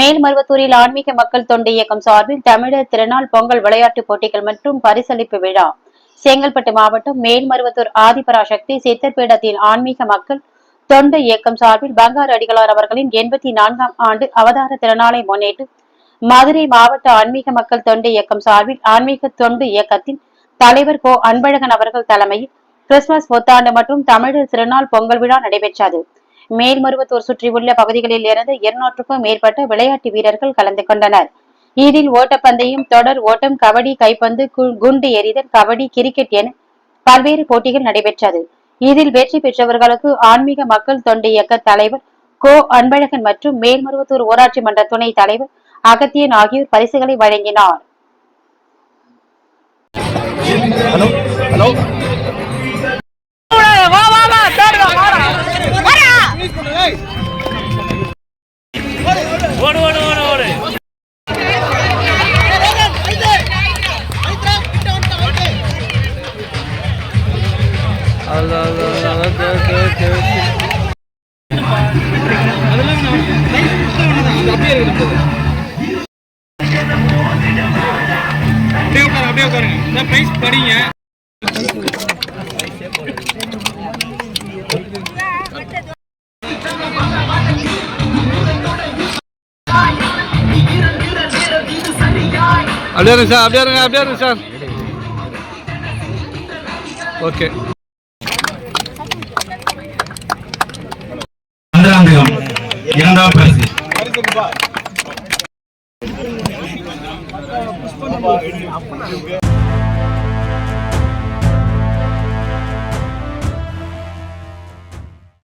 மேல்மருவத்தூரில் ஆன்மீக மக்கள் தொண்டு இயக்கம் சார்பில் தமிழர் திருநாள் பொங்கல் விளையாட்டுப் போட்டிகள் மற்றும் பரிசளிப்பு விழா. செங்கல்பட்டு மாவட்டம் மேல்மருவத்தூர் ஆதிபராசக்தி சித்தர்பீடத்தின் ஆன்மீக மக்கள் தொண்டு இயக்கம் சார்பில் பங்காரு அடிகளார் அவர்களின் எண்பத்தி நான்காம் ஆண்டு அவதார திருநாளை முன்னிட்டு மதுரை மாவட்ட ஆன்மீக மக்கள் தொண்டு இயக்கம் சார்பில் ஆன்மீக தொண்டு இயக்கத்தின் தலைவர் கோ அன்பழகன் அவர்கள் தலைமையில் கிறிஸ்துமஸ் புத்தாண்டு மற்றும் தமிழர் திருநாள் பொங்கல் விழா நடைபெற்றது. மேல்மருவத்தூர் சுற்றியுள்ள பகுதிகளில் இருந்து இருநூற்றுக்கும் மேற்பட்ட விளையாட்டு வீரர்கள் கலந்து கொண்டனர். இதில் ஓட்டப்பந்தயம் தொடர் ஓட்டம் கபடி கைப்பந்து குண்டு எறிதல் கபடி கிரிக்கெட் என பல்வேறு போட்டிகள் நடைபெற்றது. இதில் வெற்றி பெற்றவர்களுக்கு ஆன்மீக மக்கள் தொண்டு இயக்க தலைவர் கோ. அன்பழகன் மற்றும் மேல்மருவத்தூர் ஊராட்சி மன்ற துணைத் தலைவர் அகத்தியன் ஆகியோர் பரிசுகளை வழங்கினார். அப்படியே உட்காரு அப்படியே உட்காருங்க இந்த பிரைஸ் படிங்க அப்படியே இருங்க சார் அப்படியே இருங்க அப்படியே இருங்க சார். ஓகே இரண்டாம் பரிசு. பரிசு